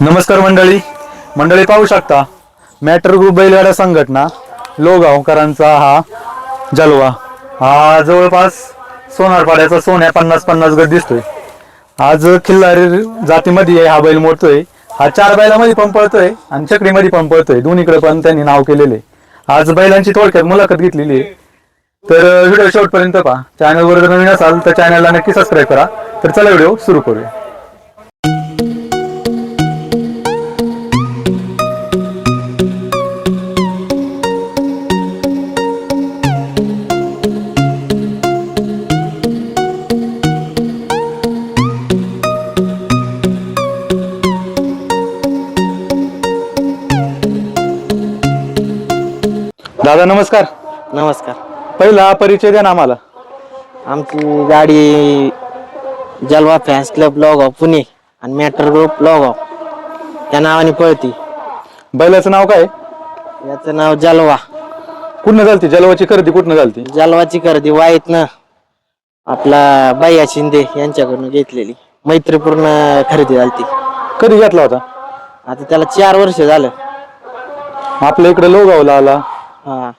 नमस्कार मंडळी. मंडळी पाहू शकता मॅटर ग्रुप बैलगाडा संघटना लोगावकरांचा हा जलवा. हा जवळपास सोनारपाड्याचा सोन्या पन्नास पन्नास गट दिसतोय. आज खिल्लारी जातीमध्ये हा बैल मोडतोय. हा चार बैलामध्ये पण पळतोय आणि चकडीमध्ये पण पळतोय. दोन्हीकडे पण त्यांनी नाव केलेले आज बैलांची थोडक्यात मुलाखत घेतलेली आहे. तर uh, व्हिडिओ शेवटपर्यंत पहा. चॅनलवर जर नवीन असाल तर चॅनलला नक्की सबस्क्राईब करा. तर चला व्हिडिओ सुरू करूया. नमस्कार. नमस्कार. पहिला परिचय द्या ना आम्हाला. आमची गाडी जलवा फॅन्स क्लब लॉगाव पुणे आणि मॅटर ग्रुप लॉगाव. त्या नावाने पळती. बैलाचं नाव काय? याचं नाव जलवा. कुठनं झालती? जलवाची खरेदी कुठनं झालती? जलवाची खरेदी वाईतनं आपला बाया शिंदे यांच्याकडून घेतलेली. मैत्रीपूर्ण खरेदी झाली कधी घेतला होता? आता त्याला चार वर्ष झालं. आपल्या इकडे लोगावला आला. हा.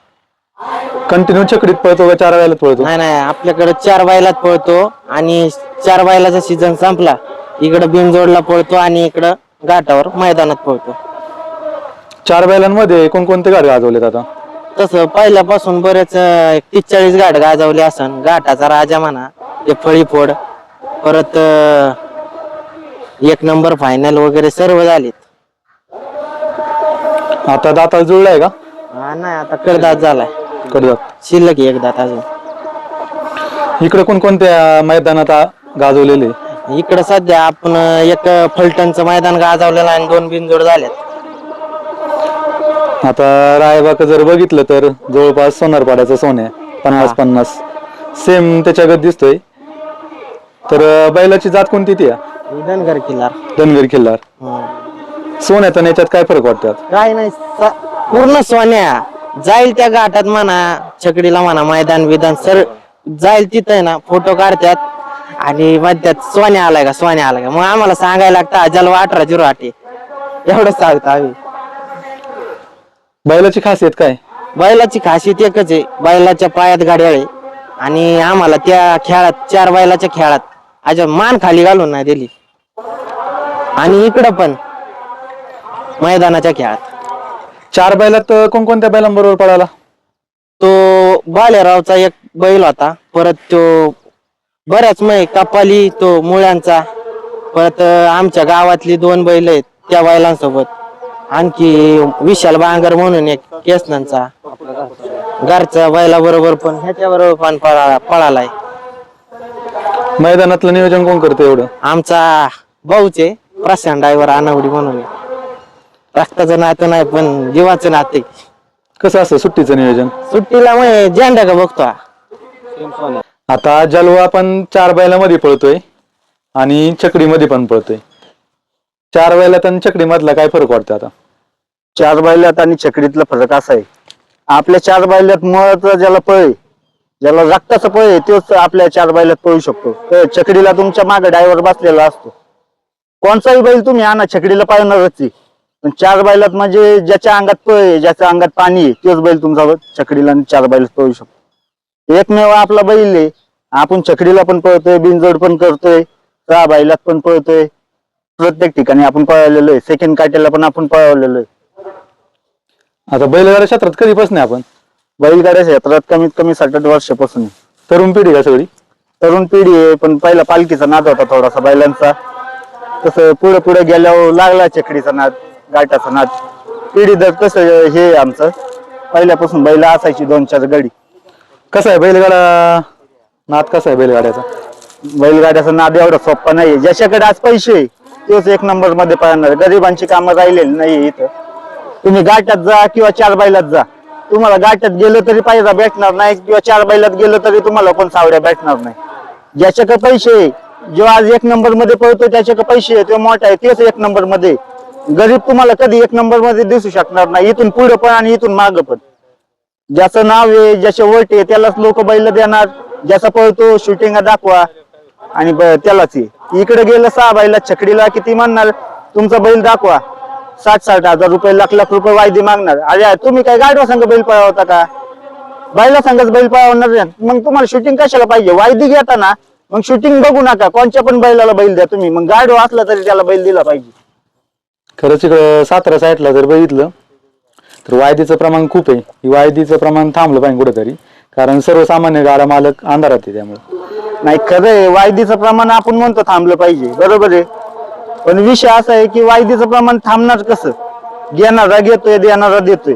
कंटिन्यू चकडीत पळतो का? चार वेळेला पळतो? नाही नाही आपल्याकडे चार बैलात पळतो आणि चार बैलाचा सीझन संपला. इकडं बिनजोडला पळतो आणि इकडं घाटावर मैदानात पळतो. चार बैलांमध्ये कोणकोणते गाडी गाजवलेत आता? तसं पहिल्यापासून बरेच तीस चाळीस गाठ गाजवले असन. घाटाचा राजा म्हणा ते फळी फोड परत अं, एक नंबर फायनल वगैरे सर्व झालेत. आता दाताला जुळलाय का? हा नाही आता कडदात झालाय. कडदात शिल्लक आहे एक दात अजून. इकडे कोणकोणत्या मैदानात आ- गाजवलेले? इकडं सध्या आपण एक फलटणचं मैदान गाजवलेलं आहे आणि दोन बिनजोड झालेत. आता रायबाक जर बघितलं तर जवळपास सोनारपाड्याचा सोन्या पन्नास हा. पन्नास. सेम त्याच्यागत दिसतोय. तर अं, बैलाची जात कोणती ती? आहे? धनगर किल्लार. धनगर किल्लार. हम्म. सोन्यात आणि याच्यात काय फरक वाटतात? काय नाही स- पूर्ण सोन्या. जाईल त्या घाटात म्हणा छकडीला म्हणा मैदान विधान सर जाईल तिथं आहे ना फोटो काढतात. आणि म्हणतात सोन्या आलाय का सोन्या आलाय का? मग आम्हाला सांगायला लागतं अजाला अठरा झिरो आठ आहे. एवढं सांगतो आम्ही. बैलाची खासियत काय? बैलाची खासियत एकच आहे बैलाच्या पायात गाड्याळ आहे. आणि आम्हाला त्या खेळात चार बैलाच्या खेळात अजून मान खाली घालून नाही दिली. आणि इकडं पण मैदानाच्या खेळात. चार बैलात अं, कोणकोणत्या बैलांबरोबर पळाला? तो बालेरावचा एक बैल होता. परत तो बऱ्याच मै कपाली तो मुळ्यांचा. परत अं, आमच्या गावातली दोन बैल आहेत त्या बैलांसोबत. आणखी विशाल बांगर म्हणून एक केसनांचा. घरच्या बैला बरोबर पण ह्याच्या बरोबर पण पळा पळालाय. मैदानातलं नियोजन कोण करतं एवढं? आमचा भाऊचे प्रशांत ड्रायव्हर आनवडी म्हणून रक्ताचं नातं नाही पण जीवाचं नाते कसं असतं सुट्टीचं नियोजन? सुट्टीला मग झेंडा का बघतो? हा. आता जलवा पण चार बैलामध्ये पळतोय आणि चकडीमध्ये पण पळतोय. चार बैलात आणि चकडीमधला काय फरक वाटतो आता? चार बैलात आणि चकडीतला फरक असा आहे. आपल्या चार बैलात मुळाचा ज्याला पळ आहे, ज्याला रक्ताचा पळ आहे तोच आपल्या चार बैलात पळू शकतो. तर चकडीला तुमच्या मागे ड्रायव्हर बसलेला असतो. कोणताही बैल तुम्ही आणा चकडीला पाळणारच आहे. पण चार बैलात म्हणजे ज्याच्या अंगात पळ आहे ज्याच्या अंगात पाणी आहे तोच बैल तुमचा चकडीला आणि चार बैलात पळू शकतो. एकमेव आपला बैल आहे आपण चकडीला पण पळतोय बिनजोड पण करतोय सहा बैलात पण पळतोय. प्रत्येक ठिकाणी आपण पळवलेलो आहे सेकंड काट्याला पण आपण पळवलेलो आहे. आता बैलगाड्या क्षेत्रात कधीपासून आहे आपण? बैलगाड्या क्षेत्रात कमीत कमी साठ आठ वर्षापासून. तरुण पिढी का सगळी? तरुण पिढी आहे पण पहिला पालखीचा नाद होता थोडासा बैलांचा. तसं पुढे पुढे गेल्यावर लागला चकडीचा नाद. गाठाचा नाद. पिढी दर कसं हे आमचं. पहिल्यापासून बैल असायची दोन चार गाडी. कसा आहे बैलगाडा? नाद कसा आहे बैलगाड्याचा? बैलगाड्याचा नाद एवढा सोपा नाहीये. ज्याच्याकडे आज पैसे आहे, तोच एक नंबरमध्ये पळणार. गरिबांची कामं राहिलेली नाही इथं. तुम्ही गाठात जा किंवा चार बैलात जा. तुम्हाला गाठात गेलं तरी पायरा भेटणार नाही किंवा चार बैलात गेलं तरी तुम्हाला पण सावड्या भेटणार नाही. ज्याच्याकडे पैसे आहे, जो आज एक नंबरमध्ये पळतो त्याच्याकडे पैसे आहे, तो मोठा आहे तेच एक नंबरमध्ये आहे. गरीब तुम्हाला कधी एक नंबरमध्ये दिसू शकणार नाही. इथून पुढे पण आणि इथून माग पण. ज्याचं नाव आहे ज्याचे वट आहे त्यालाच लोक बैल देणार. ज्याचा पळतो शूटिंग दाखवा. आणि त्यालाच इकडे गेलं सहा बैला छकडीला किती म्हणणार तुमचा बैल दाखवा. साठ साठ हजार रुपये लाख लाख रुपये वायदी मागणार. अरे तुम्ही काय गाडवा संघ बैल पळवता का? बैला संघच बैल पळवणार मग तुम्हाला शूटिंग कशाला पाहिजे? वायदी घेता ना मग शूटिंग बघू नका. कोणच्या पण बैलाला बैल द्या तुम्ही. मग गाडवा असला तरी त्याला बैल दिला पाहिजे. खरंच इकडं सातारा साईडला जर बघितलं तर वायदीचं प्रमाण खूप आहे. ही वायदीचं प्रमाण थांबलं पाहिजे कुठेतरी. कारण सर्वसामान्य गाडा मालक अंधारात आहे त्यामुळे. नाही खरं आहे वायदीचं प्रमाण आपण म्हणतो थांबलं पाहिजे. बरोबर आहे. पण विषय असा आहे की वायदीचं प्रमाण थांबणार कसं? घेणारा घेतोय देणारा देतोय.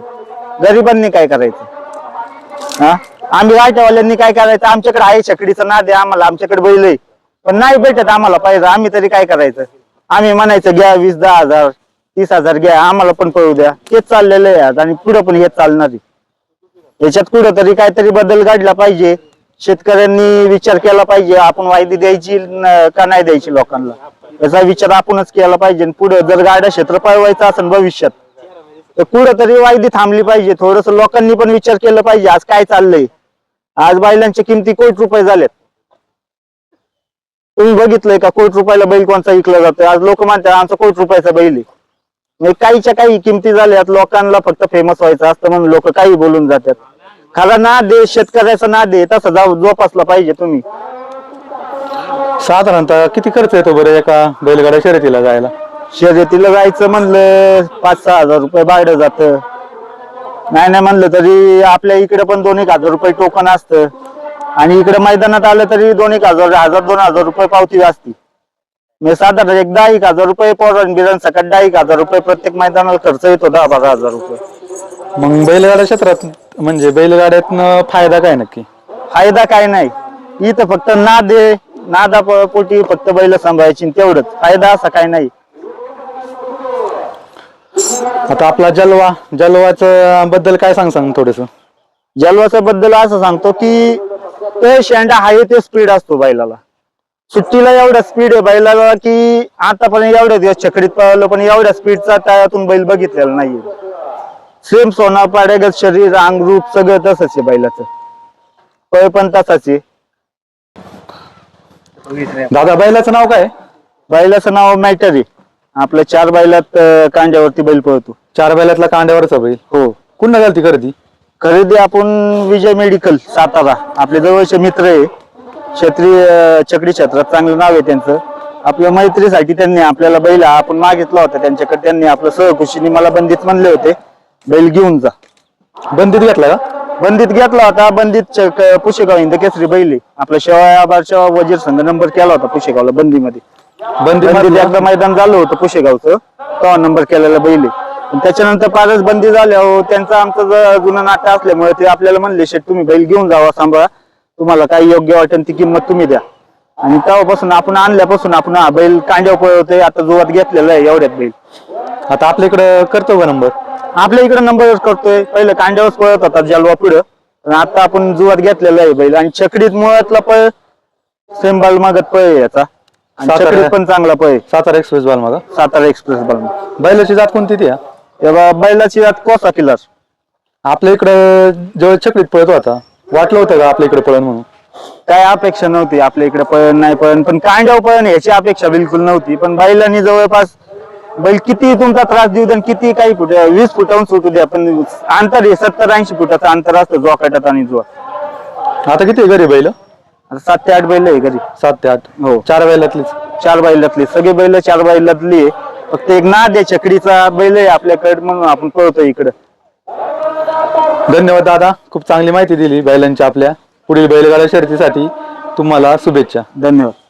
गरिबांनी काय करायचं? हा? आम्ही रायटावाल्यांनी काय करायचं? आमच्याकडे आहे शकडीचं नाद आहे आम्हाला. आमच्याकडे बैल आहे. पण नाही भेटत आम्हाला पाहिजे आम्ही तरी काय करायचं? आम्ही म्हणायचं घ्या वीस दहा हजार. तीस हजार घ्या आम्हाला पण पळू द्या. तेच चाललेलं आहे आज आणि पुढे पण हेच चालणार आहे. याच्यात कुठंतरी काहीतरी बदल घडला पाहिजे. शेतकऱ्यांनी विचार केला पाहिजे आपण वायदी द्यायची का नाही द्यायची लोकांना? याचा विचार आपणच केला पाहिजे पुढे जर गाड्या क्षेत्र पळवायचं असेल भविष्यात तर कुठंतरी वायदी थांबली पाहिजे. थोडस लोकांनी पण विचार केला पाहिजे आज काय चाललंय? आज बैलांच्या किमती कोटी रुपये झाल्यात. तुम्ही बघितलंय का कोटी रुपयाला बैल कोणता विकला जातोय? आज लोक म्हणतात आमचा कोटी रुपयाचा बैल आहे. म्हणजे काहीच्या काही किमती झाल्यात लोकांना फक्त फेमस व्हायचं असतं म्हणून लोक काही बोलून जातात. खरा ना दे शेतकऱ्याचा ना दे तसं जाऊ जोपासला पाहिजे तुम्ही. साधारणतः किती खर्च येतो बरं एका बैलगाड्या शर्यतीला जायला? शर्यतीला जायचं म्हणलं पाच सहा हजार रुपये भाडं जात. नाही नाही म्हणलं तरी आपल्या इकडे पण दोन एक हजार रुपये टोकन असतं. आणि इकडे मैदानात आलं तरी दोन एक हजार हजार दोन हजार रुपये पावती असती. मी साधारण एक दहा एक हजार रुपये पोरण बिरण सकट दहा एक हजार रुपये प्रत्येक मैदानाला खर्च येतो दहा बारा हजार रुपये. मग बैलगाड्या क्षेत्रात म्हणजे बैलगाड्यातनं फायदा काय नक्की? फायदा काय नाही. इथं फक्त ना दे नादा पोटी फक्त बैल सांभाळायची तेवढंच. फायदा असा काय नाही. आता आपला जलवा जलवाचं बद्दल काय सांग सांग थोडस. जलवासा बद्दल असं सांगतो की ते शेंडा हाय ते स्पीड असतो बैलाला. सुट्टीला एवढा स्पीड आहे बैलाला की आतापर्यंत एवढ्या दिवस छकडीत पळवलं पण एवढ्या स्पीडचा तळ्यातून बैल बघितलेला नाहीये. सेम सोना पाड्यागत शरीर अंग रूप सगळं तसंच आहे बैलाचं. पळ पण तसाच आहे. दादा बैलाचं नाव काय? बैलाचं नाव मॅटर आहे. आपल्या चार बैलात अं, कांड्यावरती बैल पळतो. चार बैलातला कांड्यावरचा बैल? हो. कुठं घालती खरेदी? खरेदी आपण विजय मेडिकल सातारा. आपले जवळचे मित्र आहे. क्षेत्रीय अं, चक्री क्षेत्रात चांगलं नाव आहे त्यांचं. आपल्या मैत्रीसाठी त्यांनी आपल्याला बैल आपण मागितला होता. त्यांच्याकडे त्यांनी आपलं सहकुशीने मला बंदीत म्हणले होते. बैल घेऊन जा. बंदीत घेतला का? बंदीत घेतला होता. बंदीत च- पुशेगाव इंद केसरी बैल. आपला शेवाळा बारशेवा वजीर संघ नंबर केला होता पुशेगावला बंदीमध्ये. बंदी बंदीत एकदा मैदान झालं होतं पुशेगावचं. तेव्हा नंबर केलेला बैल. आहे. पण त्याच्यानंतर फारच बंदी झाल्या हो त्यांचं आमचं ज- जुनं नाट्य असल्यामुळे ते आपल्याला म्हणले शेट तुम्ही बैल घेऊन जावा सांभाळा. तुम्हाला काय योग्य वाटेल ती किंमत तुम्ही द्या. आणि तेव्हापासून आपण आणल्यापासून आपण हा बैल कांड्यावर पळवतोय आता जोरात घेतलेला आहे एवढ्यात बैल. आता आपल्या इकडं करतो का नंबर आपल्या इकडे नंबर करतोय. पहिलं कांड्यावर पळत होता जलवा पुढं. पण आता आपण जुवात घेतलेला आहे बैल. आणि छकडीत मुळातला पळ सेम बाल मागत पळ आहे याचा. आणि सातारा- छकडीत पण चांगला पळ आहे. सातारा एक्सप्रेस बाल मागा? सातारा एक्सप्रेस बाल बैलाची जात कोणती ती? तेव्हा बैलाची यात कोसा किल्लार आपल्या इकडं जेव्हा चकडीत पळतो आता वाटलं होतं का आपल्या इकडे पळण म्हणून? काय अपेक्षा नव्हती आपल्या इकडे पळण नाही पळण पण कांड्याव पळण याची अपेक्षा बिलकुल नव्हती. पण बैलांनी जवळपास बैल किती तुमचा त्रास देऊ द्या किती काही फुट वीस फुटाहून सुटू द्या पण अंतर आहे सत्तर ऐंशी फुटाचं अंतर असतं जोकाटात आणि जो आता किती घरी बैल? आता सात ते आठ बैल आहे घरी. सात ते आठ. हो. चार बैलातलीच? चार बैलातली. सगळे बैल चार बैलातली आहे. फक्त एक नाद आहे चकडीचा बैल आहे आपल्याकडे म्हणून आपण पळतो इकडं. धन्यवाद दादा. खूप चांगली माहिती दिली बैलांच्या आपल्या पुढील बैलगाड्या शर्यतीसाठी. तुम्हाला शुभेच्छा. धन्यवाद.